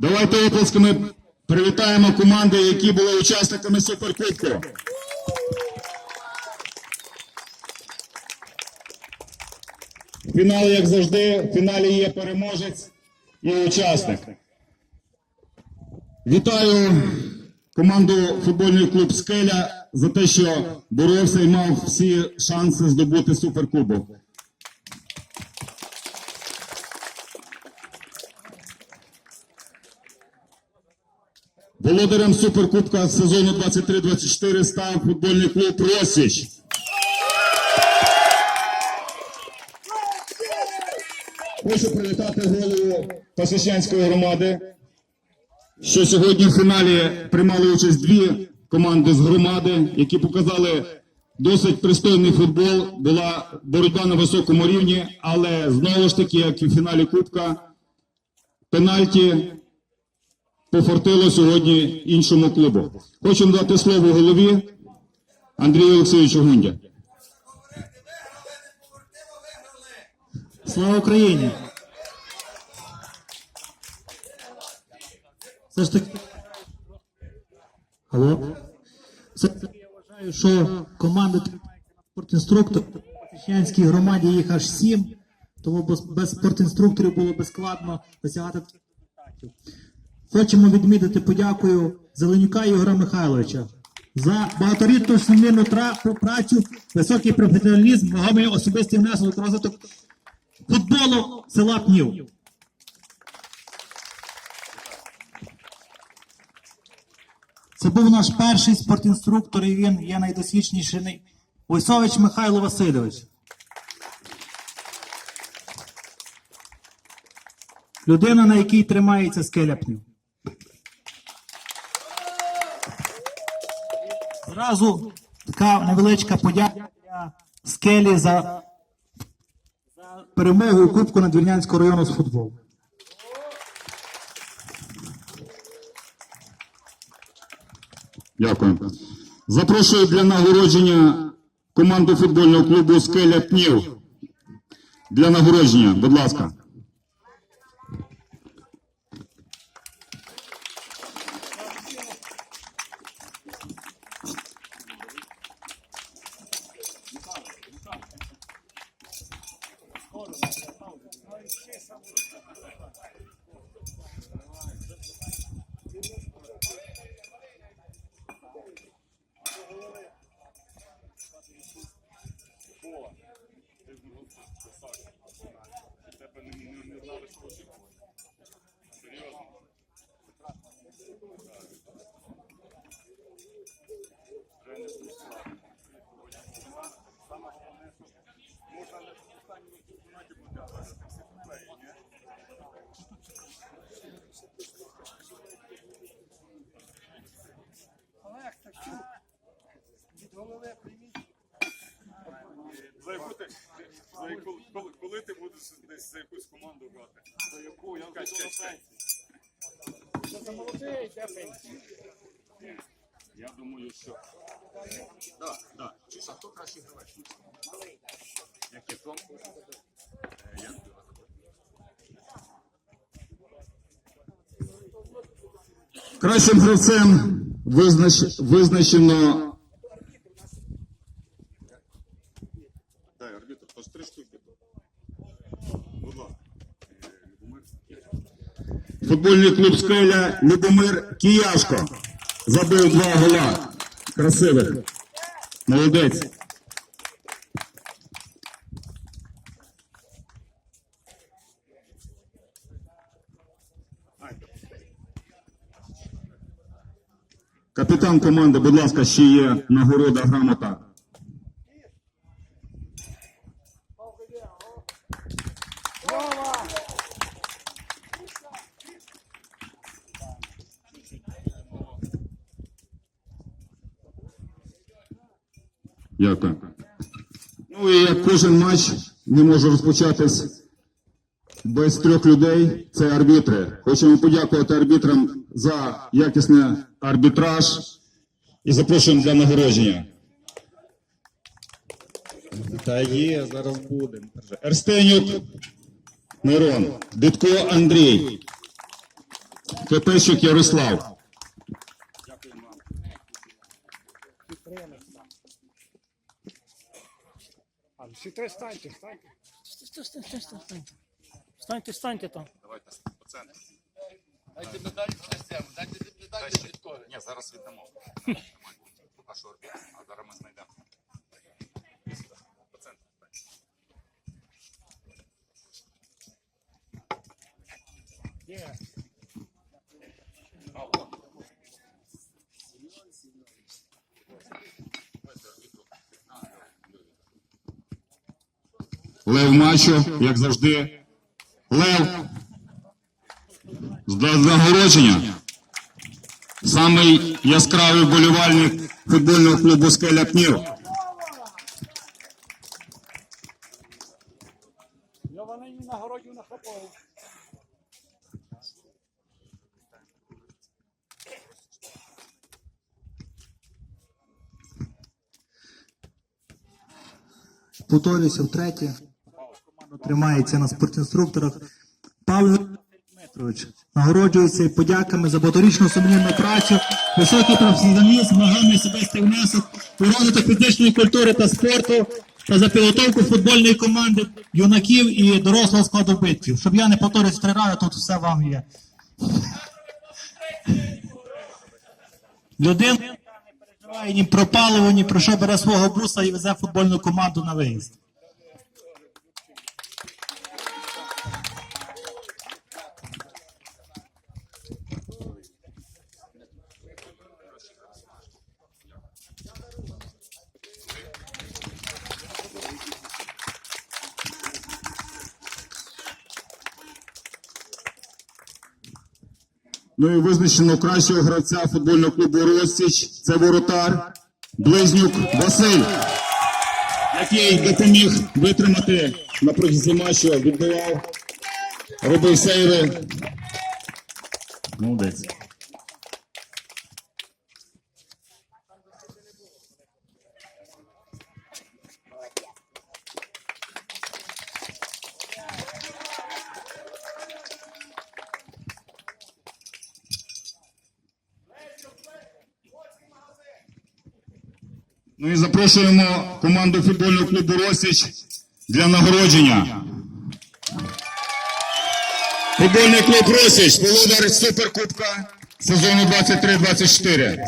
Давайте оплесками привітаємо команди, які були учасниками Суперкубку. Фінал, як завжди, в фіналі є переможець і учасник. Вітаю команду футбольний клуб Скеля за те, що боровся і мав всі шанси здобути суперкубок. Володарем суперкубка сезону 23-24 став футбольний клуб Росіч. Хочу привітати голову Пасічанської громади, що сьогодні в фіналі приймали участь дві команди з громади, які показали досить пристойний футбол. Була боротьба на високому рівні, але знову ж таки, як і в фіналі Кубка, пенальті пофортило сьогодні іншому клубу. Хочу дати слово голові Андрію Олексійовичу Гундя. Слава Україні! Все ж таки. Алло? Все ж таки я вважаю, що команда спортінструктор. В Печенській громаді їх аж сім, тому без, спортінструкторів було би складно досягати результатів. Хочемо відмітити подякую Зеленюка Ігора Михайловича за багаторітну сумлінну тра- працю, високий професіоналізм, вагомий особистий внесок розвиток футболу села Пнів. Це був наш перший спортінструктор, і він є найдосвідченіший Войсович Михайло Васильович. Людина, на якій тримається скеля пнів. Зразу така невеличка подяка для скелі за перемогу у Кубку Надвірнянського району з футболу. Дякую. Запрошую для нагородження команду футбольного клубу Скеля Пнів. Для нагородження, будь ласка. Forum. Голови прийміть. За яку ти, за яку, коли, коли ти будеш десь за якусь команду грати? За яку? Я вже до пенсії. Що за молодий, йде пенсію. Я думаю, що... Так. Чи а хто кращий гравець? Який Том? Е, Як ти Кращим гравцем визнач... визначено Дай, арбітр, то ж три штуки. Будь ласка. Е, Любомир. Футбольний клуб Скеля Любомир Кияшко. Забив два гола. Красивих. Молодець. Капітан команди, будь ласка, ще є нагорода грамота. Дякую. Ну і як кожен матч не може розпочатись без трьох людей. Це арбітри. Хочемо подякувати арбітрам за якісний арбітраж і запрошуємо для нагородження. Та є, зараз буде. Ерстенюк Мирон, Дитко Андрій, Клепещик Ярослав. А, всі три станьте, станьте. Станьте, станьте, станьте. Станьте, станьте там. Давайте по центру. Дайте медаль хрестям, дайте медаль Дальше. Ні, зараз віддамо. Поки що орбіт, а зараз ми знайдемо. По центру. Є. Лев Мачо, як завжди. Лев. З нагородження. Самий яскравий вболівальник футбольного клубу Скеля Пнів. Повторюся втретє. Тримається на спортінструкторах. Павло Дмитрович нагороджується подяками за багаторічну сумлінну працю, високий професіоналізм, вагомий особистий внесок розвиток фізичної культури та спорту та за підготовку футбольної команди юнаків і дорослого складу битків. Щоб я не повторюсь три рази, тут все вам є. Людина не переживає ні про паливо, ні про що бере свого буса і везе футбольну команду на виїзд. Ну і визначено кращого гравця футбольного клубу Ростіч. Це воротар Близнюк Василь, який допоміг витримати на протязі матчу, відбивав, робив сейви. Молодець. Ну і запрошуємо команду футбольного клубу Росіч для нагородження. Футбольний клуб Росіч, володар Суперкубка сезону 23-24.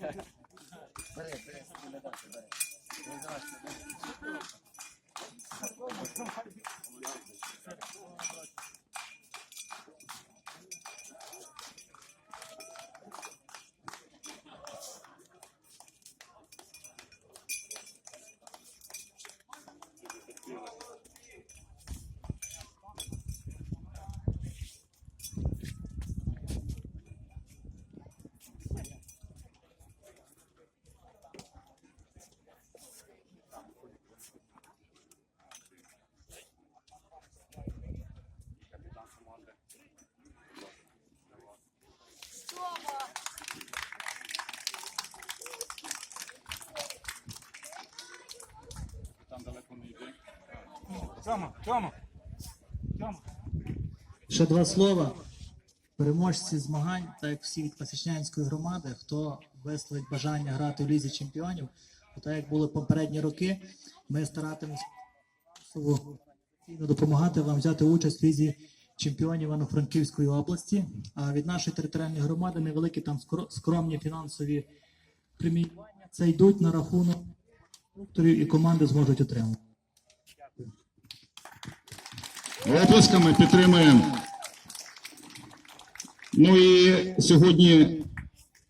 Там Тьома, Тьома. Тьома. Ще два слова. Переможці змагань, так як всі від Пасічнянської громади, хто висловить бажання грати у лізі чемпіонів, то так як були попередні роки, ми старатимемося допомагати вам взяти участь в лізі чемпіонів Івано-Франківської області. А від нашої територіальної громади невеликі там скромні фінансові преміювання. Це йдуть на рахунок інструкторів і команди зможуть отримати. Оплесками підтримуємо. Ну і сьогодні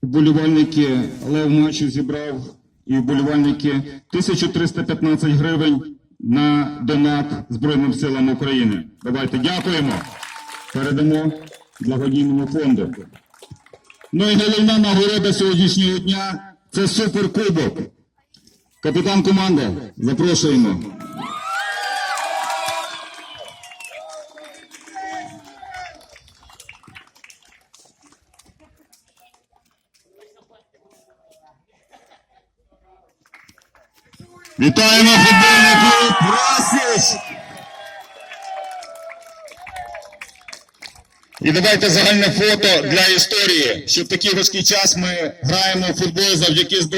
вболівальники Лев Мачо зібрав і вболівальники 1315 гривень на донат Збройним силам України. Давайте дякуємо. Передамо благодійному фонду. Ну і головна нагорода сьогоднішнього дня це суперкубок. Капітан команди, запрошуємо. Вітаємо футбольний клуб Росіч! І давайте загальне фото для історії, що в такий важкий час ми граємо в футбол завдяки збройним.